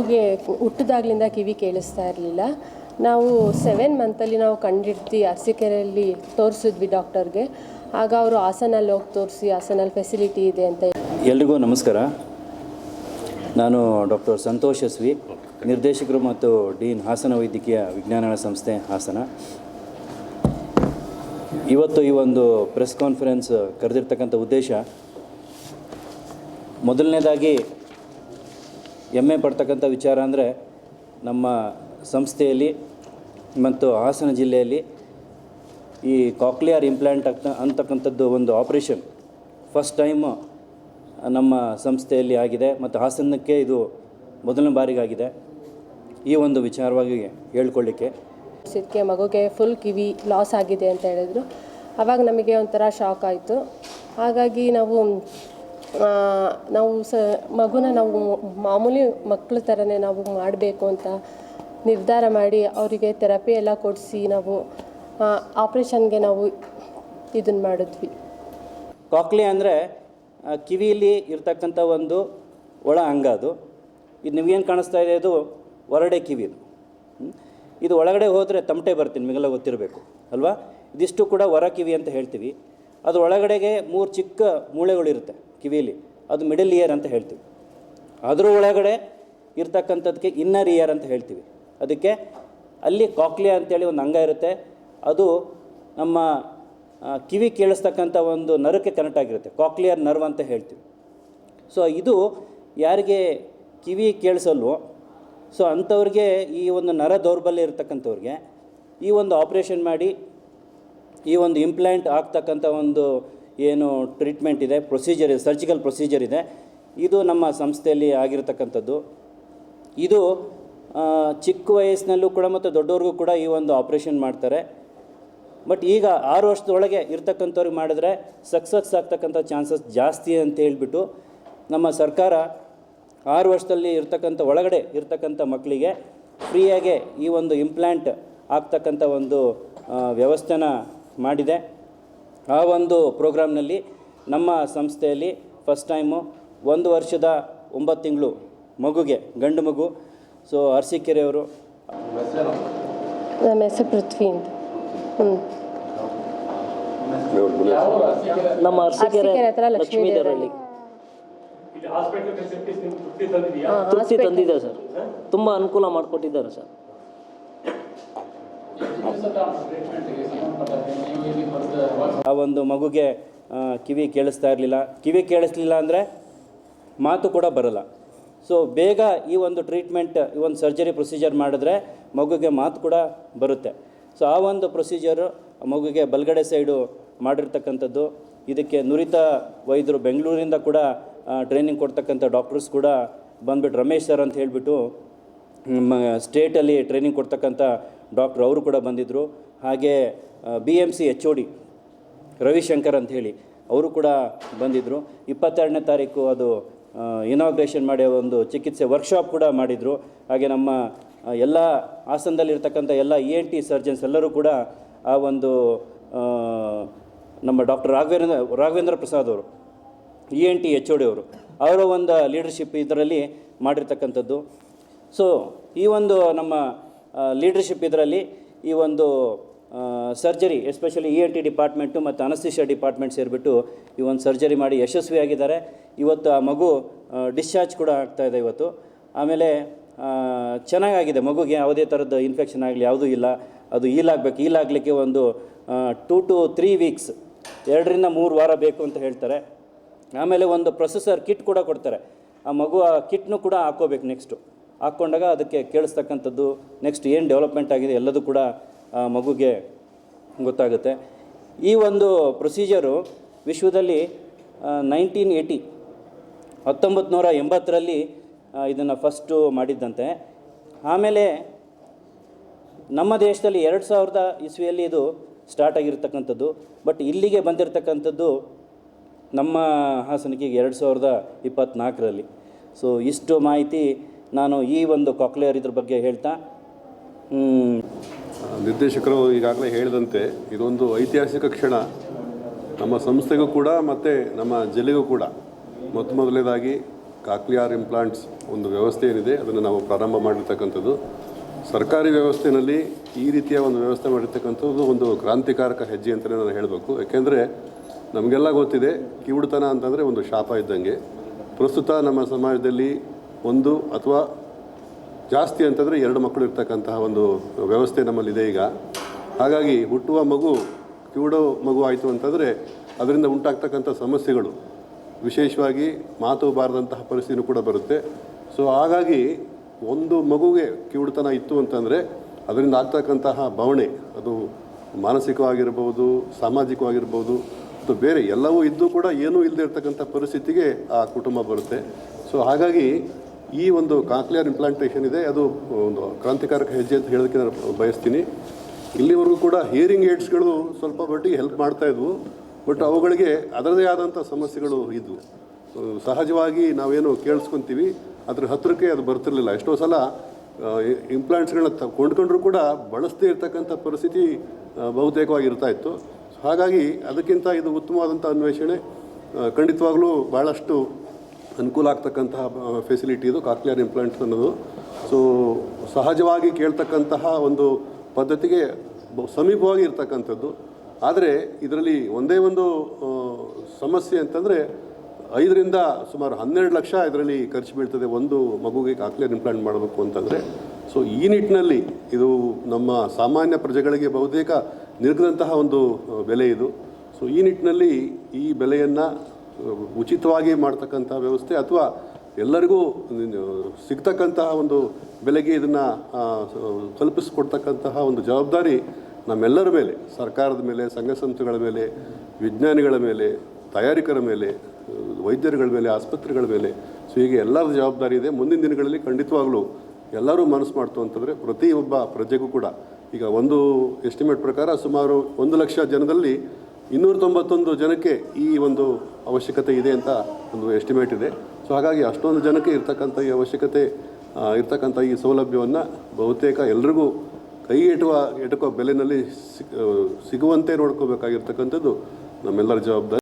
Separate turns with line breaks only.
ಮಗುಗೆ ಹುಟ್ಟಿದಾಗ್ಲಿಂದ ಕಿವಿ ಕೇಳಿಸ್ತಾ ಇರಲಿಲ್ಲ. ನಾವು ಸೆವೆನ್ ಮಂತಲ್ಲಿ ನಾವು ಕಂಡಿಡ್ದು ಅರಸೀಕೆರೆಯಲ್ಲಿ ತೋರಿಸಿದ್ವಿ ಡಾಕ್ಟರ್ಗೆ. ಆಗ ಅವರು ಹಾಸನಲ್ಲಿ ಹೋಗಿ ತೋರಿಸಿ ಹಾಸನಲ್ಲಿ ಫೆಸಿಲಿಟಿ ಇದೆ ಅಂತ
ಎಲ್ರಿಗೂ ನಮಸ್ಕಾರ. ನಾನು ಡಾಕ್ಟರ್ ಸಂತೋಷ್ ಎಸ್ ವಿ, ನಿರ್ದೇಶಕರು ಮತ್ತು ಡೀನ್ ಹಾಸನ ವೈದ್ಯಕೀಯ ವಿಜ್ಞಾನಗಳ ಸಂಸ್ಥೆ ಹಾಸನ. ಇವತ್ತು ಈ ಒಂದು ಪ್ರೆಸ್ ಕಾನ್ಫರೆನ್ಸ್ ಕರೆದಿರ್ತಕ್ಕಂಥ ಉದ್ದೇಶ, ಮೊದಲನೇದಾಗಿ ಹೆಮ್ಮೆ ಪಡ್ತಕ್ಕಂಥ ವಿಚಾರ ಅಂದರೆ ನಮ್ಮ ಸಂಸ್ಥೆಯಲ್ಲಿ ಮತ್ತು ಹಾಸನ ಜಿಲ್ಲೆಯಲ್ಲಿ ಈ ಕಾಕ್ಲಿಯರ್ ಆಗ್ತ ಅಂತಕ್ಕಂಥದ್ದು ಒಂದು ಆಪ್ರೇಷನ್ ಫಸ್ಟ್ ಟೈಮು ನಮ್ಮ ಸಂಸ್ಥೆಯಲ್ಲಿ ಆಗಿದೆ ಮತ್ತು ಹಾಸನಕ್ಕೆ ಇದು ಮೊದಲನೇ ಬಾರಿಗಾಗಿದೆ. ಈ ಒಂದು ವಿಚಾರವಾಗಿ ಹೇಳ್ಕೊಳ್ಳಿಕ್ಕೆ.
ಸಿದ್ಕೆ ಮಗುಗೆ ಫುಲ್ ಕಿವಿ ಲಾಸ್ ಆಗಿದೆ ಅಂತ ಹೇಳಿದ್ರು. ಅವಾಗ ನಮಗೆ ಒಂಥರ ಶಾಕ್ ಆಯಿತು. ಹಾಗಾಗಿ ನಾವು ನಾವು ಸ, ಮಗುನ ನಾವು ಮಾಮೂಲಿ ಮಕ್ಕಳ ಥರನೇ ನಾವು ಮಾಡಬೇಕು ಅಂತ ನಿರ್ಧಾರ ಮಾಡಿ ಅವರಿಗೆ ಥೆರಪಿ ಎಲ್ಲ ಕೊಡಿಸಿ ನಾವು ಆಪ್ರೇಷನ್ಗೆ ನಾವು ಇದನ್ನು ಮಾಡಿದ್ವಿ.
ಕಾಕ್ಲಿ ಅಂದರೆ ಕಿವಿಯಲ್ಲಿ ಇರ್ತಕ್ಕಂಥ ಒಂದು ಒಳ ಅಂಗ ಅದು. ಇದು ನಿಮಗೇನು ಕಾಣಿಸ್ತಾ ಇದೆ? ಅದು ಹೊರಡೆ ಕಿವಿ ಇದು ಇದು ಒಳಗಡೆ ಹೋದರೆ ತಮಟೆ ಬರ್ತೀನಿ, ನಿಮಗೆಲ್ಲ ಗೊತ್ತಿರಬೇಕು, ಅಲ್ವಾ? ಇದಿಷ್ಟು ಕೂಡ ಹೊರ ಕಿವಿ ಅಂತ ಹೇಳ್ತೀವಿ. ಅದು ಒಳಗಡೆಗೆ ಮೂರು ಚಿಕ್ಕ ಮೂಳೆಗಳಿರುತ್ತೆ. ಕಿವಿಯಲ್ಲಿ ಅದು ಮಿಡಲ್ ಇಯರ್ ಅಂತ ಹೇಳ್ತೀವಿ. ಅದರ ಒಳಗಡೆ ಇರ್ತಕ್ಕಂಥದ್ದಕ್ಕೆ ಇನ್ನರ್ ಇಯರ್ ಅಂತ ಹೇಳ್ತೀವಿ. ಅದಕ್ಕೆ ಅಲ್ಲಿ ಕಾಕ್ಲಿಯಾ ಅಂತೇಳಿ ಒಂದು ಅಂಗ ಇರುತ್ತೆ. ಅದು ನಮ್ಮ ಕಿವಿ ಕೇಳಿಸ್ತಕ್ಕಂಥ ಒಂದು ನರಕ್ಕೆ ಕನೆಕ್ಟ್ ಆಗಿರುತ್ತೆ. ಕಾಕ್ಲಿಯರ್ ನರ್ವ್ ಅಂತ ಹೇಳ್ತೀವಿ. ಸೊ ಇದು ಯಾರಿಗೆ ಕಿವಿ ಕೇಳಿಸಲ್ವೋ ಸೊ ಅಂಥವ್ರಿಗೆ ಈ ಒಂದು ನರ ದೌರ್ಬಲ್ಯ ಇರತಕ್ಕಂಥವ್ರಿಗೆ ಈ ಒಂದು ಆಪ್ರೇಷನ್ ಮಾಡಿ ಈ ಒಂದು ಇಂಪ್ಲಾಂಟ್ ಆಗ್ತಕ್ಕಂಥ ಒಂದು ಏನು ಟ್ರೀಟ್ಮೆಂಟ್ ಇದೆ ಪ್ರೊಸೀಜರ್ ಇದೆ ಸರ್ಜಿಕಲ್ ಪ್ರೊಸೀಜರ್ ಇದೆ. ಇದು ನಮ್ಮ ಸಂಸ್ಥೆಯಲ್ಲಿ ಆಗಿರತಕ್ಕಂಥದ್ದು. ಇದು ಚಿಕ್ಕ ವಯಸ್ಸಿನಲ್ಲೂ ಕೂಡ ಮತ್ತು ದೊಡ್ಡವ್ರಿಗೂ ಕೂಡ ಈ ಒಂದು ಆಪ್ರೇಷನ್ ಮಾಡ್ತಾರೆ. ಬಟ್ ಈಗ ಆರು ವರ್ಷದೊಳಗೆ ಇರ್ತಕ್ಕಂಥವ್ರಿಗೆ ಮಾಡಿದ್ರೆ ಸಕ್ಸಸ್ ಆಗ್ತಕ್ಕಂಥ ಚಾನ್ಸಸ್ ಜಾಸ್ತಿ ಅಂತ ಹೇಳಿಬಿಟ್ಟು ನಮ್ಮ ಸರ್ಕಾರ ಆರು ವರ್ಷದಲ್ಲಿ ಇರ್ತಕ್ಕಂಥ ಒಳಗಡೆ ಇರ್ತಕ್ಕಂಥ ಮಕ್ಕಳಿಗೆ ಫ್ರೀಯಾಗೆ ಈ ಒಂದು ಇಂಪ್ಲ್ಯಾಂಟ್ ಆಗ್ತಕ್ಕಂಥ ಒಂದು ವ್ಯವಸ್ಥೆನ ಮಾಡಿದೆ. ಆ ಒಂದು ಪ್ರೋಗ್ರಾಮ್ನಲ್ಲಿ ನಮ್ಮ ಸಂಸ್ಥೆಯಲ್ಲಿ ಫಸ್ಟ್ ಟೈಮು ಒಂದು ವರ್ಷದ ಒಂಬತ್ತು ತಿಂಗಳು ಮಗುಗೆ ಗಂಡು ಮಗು. ಸೊ ಅರಸೀಕೆರೆಯವರು.
ನಮ್ಮ ಹೆಸರು ಪೃಥ್ವಿ ಅಂತ. ಹ್ಞೂ
ನಮ್ಮ ಅರಸೀಕೆರೆ
ಹತ್ರ ಲಕ್ಷ್ಮೀ
ಲಕ್ಷ್ಮೀದೇವರಹಳ್ಳಿ ತೃಪ್ತಿ ತಂದಿದ್ದಾರೆ ಸರ್. ತುಂಬ ಅನುಕೂಲ ಮಾಡಿಕೊಟ್ಟಿದ್ದಾರೆ ಸರ್.
ಆ ಒಂದು ಮಗುಗೆ ಕಿವಿ ಕೇಳಿಸ್ತಾ ಇರಲಿಲ್ಲ. ಕಿವಿ ಕೇಳಿಸ್ಲಿಲ್ಲ ಅಂದರೆ ಮಾತು ಕೂಡ ಬರಲ್ಲ. ಸೊ ಬೇಗ ಈ ಒಂದು ಟ್ರೀಟ್ಮೆಂಟ್ ಈ ಒಂದು ಸರ್ಜರಿ ಪ್ರೊಸೀಜರ್ ಮಾಡಿದ್ರೆ ಮಗುಗೆ ಮಾತು ಕೂಡ ಬರುತ್ತೆ. ಸೊ ಆ ಒಂದು ಪ್ರೊಸೀಜರು ಮಗುಗೆ ಬಲಗಡೆ ಸೈಡು ಮಾಡಿರ್ತಕ್ಕಂಥದ್ದು. ಇದಕ್ಕೆ ನುರಿತ ವೈದ್ಯರು ಬೆಂಗಳೂರಿಂದ ಕೂಡ ಟ್ರೈನಿಂಗ್ ಕೊಡ್ತಕ್ಕಂಥ ಡಾಕ್ಟರ್ಸ್ ಕೂಡ ಬಂದ್ಬಿಟ್ಟು ರಮೇಶ್ ಸರ್ ಅಂತ ಹೇಳಿಬಿಟ್ಟು ನಮ್ಮ ಸ್ಟೇಟಲ್ಲಿ ಟ್ರೈನಿಂಗ್ ಕೊಡ್ತಕ್ಕಂಥ ಡಾಕ್ಟ್ರು ಅವರು ಕೂಡ ಬಂದಿದ್ದರು. ಹಾಗೆ B M C H O D Ravishankar ಅಂತ ಹೇಳಿ ಅವರು ಕೂಡ ಬಂದಿದ್ದರು. ಇಪ್ಪತ್ತೆರಡನೇ ತಾರೀಕು ಅದು ಇನಾಗ್ರೇಷನ್ ಮಾಡಿ ಒಂದು ಚಿಕಿತ್ಸೆ ವರ್ಕ್ಶಾಪ್ ಕೂಡ ಮಾಡಿದರು. ಹಾಗೆ ನಮ್ಮ ಎಲ್ಲ ಹಾಸನದಲ್ಲಿರ್ತಕ್ಕಂಥ ಎಲ್ಲ ಇ ಎನ್ ಟಿ ಸರ್ಜನ್ಸ್ ಎಲ್ಲರೂ ಕೂಡ ಆ ಒಂದು ನಮ್ಮ ಡಾಕ್ಟರ್ ರಾಘವೇಂದ್ರ ರಾಘವೇಂದ್ರ ಪ್ರಸಾದ್ ಅವರು E N T H O D ಅವರು, ಅವರ ಒಂದು ಲೀಡರ್ಶಿಪ್ ಇದರಲ್ಲಿ ಮಾಡಿರ್ತಕ್ಕಂಥದ್ದು. ಸೊ ಈ ಒಂದು ನಮ್ಮ ಲೀಡರ್ಶಿಪ್ ಇದರಲ್ಲಿ ಈ ಒಂದು surgery especially E N T department ಮತ್ತು ಅನಸ್ತಿಷಿಯಾ ಡಿಪಾರ್ಟ್ಮೆಂಟ್ ಸೇರಿಬಿಟ್ಟು ಈ ಒಂದು ಸರ್ಜರಿ ಮಾಡಿ ಯಶಸ್ವಿಯಾಗಿದ್ದಾರೆ. ಇವತ್ತು ಆ ಮಗು ಡಿಸ್ಚಾರ್ಜ್ ಕೂಡ ಆಗ್ತಾ ಇದೆ ಇವತ್ತು. ಆಮೇಲೆ ಚೆನ್ನಾಗಾಗಿದೆ. ಮಗುಗೆ ಯಾವುದೇ ಥರದ ಇನ್ಫೆಕ್ಷನ್ ಆಗಲಿ, ಯಾವುದೂ ಇಲ್ಲ. ಅದು ಈಲಾಗಬೇಕು ಈಲಾಗಲಿಕ್ಕೆ ಒಂದು ಟೂ ಟು ತ್ರೀ ವೀಕ್ಸ್ ಎರಡರಿಂದ ಮೂರು ವಾರ ಬೇಕು ಅಂತ ಹೇಳ್ತಾರೆ. ಆಮೇಲೆ ಒಂದು ಪ್ರೊಸೆಸರ್ ಕಿಟ್ ಕೂಡ ಕೊಡ್ತಾರೆ. ಆ ಮಗು ಆ ಕಿಟ್ನು ಕೂಡ ಹಾಕೋಬೇಕು ನೆಕ್ಸ್ಟು ಹಾಕ್ಕೊಂಡಾಗ ಅದಕ್ಕೆ ಕೇಳಿಸ್ತಕ್ಕಂಥದ್ದು ನೆಕ್ಸ್ಟ್ ಏನು ಡೆವಲಪ್ಮೆಂಟ್ ಆಗಿದೆ ಎಲ್ಲದೂ ಕೂಡ ಮಗುಗೆ ಗೊತ್ತಾಗುತ್ತೆ. ಈ ಒಂದು ಪ್ರೊಸೀಜರು ವಿಶ್ವದಲ್ಲಿ ನೈನ್ಟೀನ್ ಏಯ್ಟಿ ಹತ್ತೊಂಬತ್ತು ನೂರ ಎಂಬತ್ತರಲ್ಲಿ ಇದನ್ನು ಫಸ್ಟು ಮಾಡಿದ್ದಂತೆ. ಆಮೇಲೆ ನಮ್ಮ ದೇಶದಲ್ಲಿ ಎರಡು ಸಾವಿರದ ಇಸ್ವಿಯಲ್ಲಿ ಇದು ಸ್ಟಾರ್ಟ್ ಆಗಿರ್ತಕ್ಕಂಥದ್ದು. ಬಟ್ ಇಲ್ಲಿಗೆ ಬಂದಿರತಕ್ಕಂಥದ್ದು ನಮ್ಮ ಹಾಸನಕ್ಕೆ ಎರಡು ಸಾವಿರದ ಇಪ್ಪತ್ತ್ನಾಲ್ಕರಲ್ಲಿ ಸೊ ಇಷ್ಟು ಮಾಹಿತಿ ನಾನು ಈ ಒಂದು ಕಾಕ್ಲಿಯರ್ ಇದ್ರ ಬಗ್ಗೆ ಹೇಳ್ತಾ
ನಿರ್ದೇಶಕರು ಈಗಾಗಲೇ ಹೇಳಿದಂತೆ ಇದೊಂದು ಐತಿಹಾಸಿಕ ಕ್ಷಣ. ನಮ್ಮ ಸಂಸ್ಥೆಗೂ ಕೂಡ ಮತ್ತು ನಮ್ಮ ಜಿಲ್ಲೆಗೂ ಕೂಡ. ಮೊತ್ತ ಮೊದಲನೇದಾಗಿ ಕಾಕ್ಲಿಯಾರ್ ಇಂಪ್ಲಾಂಟ್ಸ್ ಒಂದು ವ್ಯವಸ್ಥೆ ಏನಿದೆ, ಅದನ್ನು ನಾವು ಪ್ರಾರಂಭ ಮಾಡಿರ್ತಕ್ಕಂಥದ್ದು. ಸರ್ಕಾರಿ ವ್ಯವಸ್ಥೆಯಲ್ಲಿ ಈ ರೀತಿಯ ಒಂದು ವ್ಯವಸ್ಥೆ ಮಾಡಿರ್ತಕ್ಕಂಥದ್ದು ಒಂದು ಕ್ರಾಂತಿಕಾರಕ ಹೆಜ್ಜೆ ಅಂತಲೇ ನಾನು ಹೇಳಬೇಕು. ಯಾಕೆಂದರೆ ನಮಗೆಲ್ಲ ಗೊತ್ತಿದೆ ಕಿವುಡುತನ ಅಂತಂದರೆ ಒಂದು ಶಾಪ ಇದ್ದಂಗೆ. ಪ್ರಸ್ತುತ ನಮ್ಮ ಸಮಾಜದಲ್ಲಿ ಒಂದು ಅಥವಾ ಜಾಸ್ತಿ ಅಂತಂದರೆ ಎರಡು ಮಕ್ಕಳು ಇರ್ತಕ್ಕಂತಹ ಒಂದು ವ್ಯವಸ್ಥೆ ನಮ್ಮಲ್ಲಿದೆ ಈಗ. ಹಾಗಾಗಿ ಹುಟ್ಟುವ ಮಗು, ಕಿವುಡೋ ಮಗು ಆಯಿತು ಅಂತಂದರೆ ಅದರಿಂದ ಉಂಟಾಗ್ತಕ್ಕಂಥ ಸಮಸ್ಯೆಗಳು. ವಿಶೇಷವಾಗಿ ಮಾತು ಬಾರದಂತಹ ಪರಿಸ್ಥಿತಿನೂ ಕೂಡ ಬರುತ್ತೆ. ಸೊ ಹಾಗಾಗಿ ಒಂದು ಮಗುಗೆ ಕಿವುಡುತನ ಇತ್ತು ಅಂತಂದರೆ ಅದರಿಂದ ಆಗ್ತಕ್ಕಂತಹ ಭಾವನೆ, ಅದು ಮಾನಸಿಕವಾಗಿರ್ಬೋದು, ಸಾಮಾಜಿಕವಾಗಿರ್ಬೋದು ಮತ್ತು ಬೇರೆ ಎಲ್ಲವೂ ಇದ್ದು ಕೂಡ ಏನೂ ಇಲ್ಲದೆ ಇರ್ತಕ್ಕಂಥ ಪರಿಸ್ಥಿತಿಗೆ ಆ ಕುಟುಂಬ ಬರುತ್ತೆ. ಸೊ ಹಾಗಾಗಿ ಈ ಒಂದು ಕಾಕ್ಲಿಯರ್ ಇಂಪ್ಲಾಂಟೇಷನ್ ಇದೆ, ಅದು ಒಂದು ಕ್ರಾಂತಿಕಾರಕ ಹೆಜ್ಜೆ ಅಂತ ಹೇಳೋದಕ್ಕೆ ನಾನು ಬಯಸ್ತೀನಿ. ಇಲ್ಲಿವರೆಗೂ ಕೂಡ ಹಿಯರಿಂಗ್ ಏಡ್ಸ್ಗಳು ಸ್ವಲ್ಪ ಮಟ್ಟಿಗೆ ಹೆಲ್ಪ್ ಮಾಡ್ತಾ ಇದ್ವು ಬಟ್ ಅವುಗಳಿಗೆ ಅದರದೇ ಆದಂಥ ಸಮಸ್ಯೆಗಳು ಇದ್ವು. ಸಹಜವಾಗಿ ನಾವೇನು ಕೇಳಿಸ್ಕೊಂತೀವಿ, ಅದ್ರ ಹತ್ತಿರಕ್ಕೆ ಅದು ಬರ್ತಿರಲಿಲ್ಲ. ಎಷ್ಟೋ ಸಲ ಇಂಪ್ಲಾಂಟ್ಸ್ಗಳನ್ನ ತ, ಕೊಂಡ್ಕೊಂಡ್ರೂ ಕೂಡ ಬಳಸದೇ ಇರ್ತಕ್ಕಂಥ ಪರಿಸ್ಥಿತಿ ಬಹುತೇಕವಾಗಿ ಇರ್ತಾ ಇತ್ತು. ಹಾಗಾಗಿ ಅದಕ್ಕಿಂತ ಇದು ಉತ್ತಮವಾದಂಥ ಅನ್ವೇಷಣೆ ಖಂಡಿತವಾಗ್ಲೂ ಭಾಳಷ್ಟು ಅನುಕೂಲ ಆಗ್ತಕ್ಕಂತಹ ಫೆಸಿಲಿಟಿ ಇದು ಕಾಕ್ಲಿಯರ್ ಇಂಪ್ಲಾಂಟ್ಸ್ ಅನ್ನೋದು. ಸೊ ಸಹಜವಾಗಿ ಕೇಳ್ತಕ್ಕಂತಹ ಒಂದು ಪದ್ಧತಿಗೆ ಸಮೀಪವಾಗಿ ಇರ್ತಕ್ಕಂಥದ್ದು. ಆದರೆ, ಇದರಲ್ಲಿ ಒಂದೇ ಒಂದು ಸಮಸ್ಯೆ ಅಂತಂದರೆ, ಐದರಿಂದ ಸುಮಾರು ಹನ್ನೆರಡು ಲಕ್ಷ ಇದರಲ್ಲಿ ಖರ್ಚು ಬೀಳ್ತದೆ ಒಂದು ಮಗುಗೆ ಕಾಕ್ಲಿಯರ್ ಇಂಪ್ಲಾಂಟ್ ಮಾಡಬೇಕು ಅಂತಂದರೆ. ಸೊ ಈ ನಿಟ್ಟಿನಲ್ಲಿ ಇದು ನಮ್ಮ ಸಾಮಾನ್ಯ ಪ್ರಜೆಗಳಿಗೆ ಬಹುತೇಕ ನಿರ್ಗದಂತಹ ಒಂದು ಬೆಲೆ ಇದು. ಸೊ ಈ ನಿಟ್ಟಿನಲ್ಲಿ ಈ ಬೆಲೆಯನ್ನು ಉಚಿತವಾಗಿ ಮಾಡ್ತಕ್ಕಂಥ ವ್ಯವಸ್ಥೆ ಅಥವಾ ಎಲ್ಲರಿಗೂ ಸಿಗ್ತಕ್ಕಂತಹ ಒಂದು ಬೆಲೆಗೆ ಇದನ್ನು ಕಲ್ಪಿಸಿಕೊಡ್ತಕ್ಕಂತಹ ಒಂದು ಜವಾಬ್ದಾರಿ ನಮ್ಮೆಲ್ಲರ ಮೇಲೆ, ಸರ್ಕಾರದ ಮೇಲೆ, ಸಂಘ ಸಂಸ್ಥೆಗಳ ಮೇಲೆ, ವಿಜ್ಞಾನಿಗಳ ಮೇಲೆ, ತಯಾರಿಕರ ಮೇಲೆ, ವೈದ್ಯರುಗಳ ಮೇಲೆ, ಆಸ್ಪತ್ರೆಗಳ ಮೇಲೆ. ಸೊ ಹೀಗೆ ಎಲ್ಲರ ಜವಾಬ್ದಾರಿ ಇದೆ. ಮುಂದಿನ ದಿನಗಳಲ್ಲಿ ಖಂಡಿತವಾಗಲೂ ಎಲ್ಲರೂ ಮನಸ್ಸು ಮಾಡ್ತು ಅಂತಂದರೆ ಪ್ರತಿಯೊಬ್ಬ ಪ್ರಜೆಗೂ ಕೂಡ. ಈಗ ಒಂದು ಎಸ್ಟಿಮೇಟ್ ಪ್ರಕಾರ ಸುಮಾರು ಒಂದು ಲಕ್ಷ ಜನದಲ್ಲಿ ಇನ್ನೂರ ತೊಂಬತ್ತೊಂದು ಜನಕ್ಕೆ ಈ ಒಂದು ಅವಶ್ಯಕತೆ ಇದೆ ಅಂತ ಒಂದು ಎಸ್ಟಿಮೇಟ್ ಇದೆ. ಸೊ ಹಾಗಾಗಿ ಅಷ್ಟೊಂದು ಜನಕ್ಕೆ ಇರ್ತಕ್ಕಂಥ ಈ ಅವಶ್ಯಕತೆ ಇರ್ತಕ್ಕಂಥ ಈ ಸೌಲಭ್ಯವನ್ನು ಬಹುತೇಕ ಎಲ್ರಿಗೂ ಕೈ ಎಟುವ ಎಟುಕೋ ಬೆಲೆಯಲ್ಲಿ ಸಿಗ್- ಸಿಗುವಂತೆ ನೋಡ್ಕೋಬೇಕಾಗಿರ್ತಕ್ಕಂಥದ್ದು ನಮ್ಮೆಲ್ಲರ ಜವಾಬ್ದಾರಿ.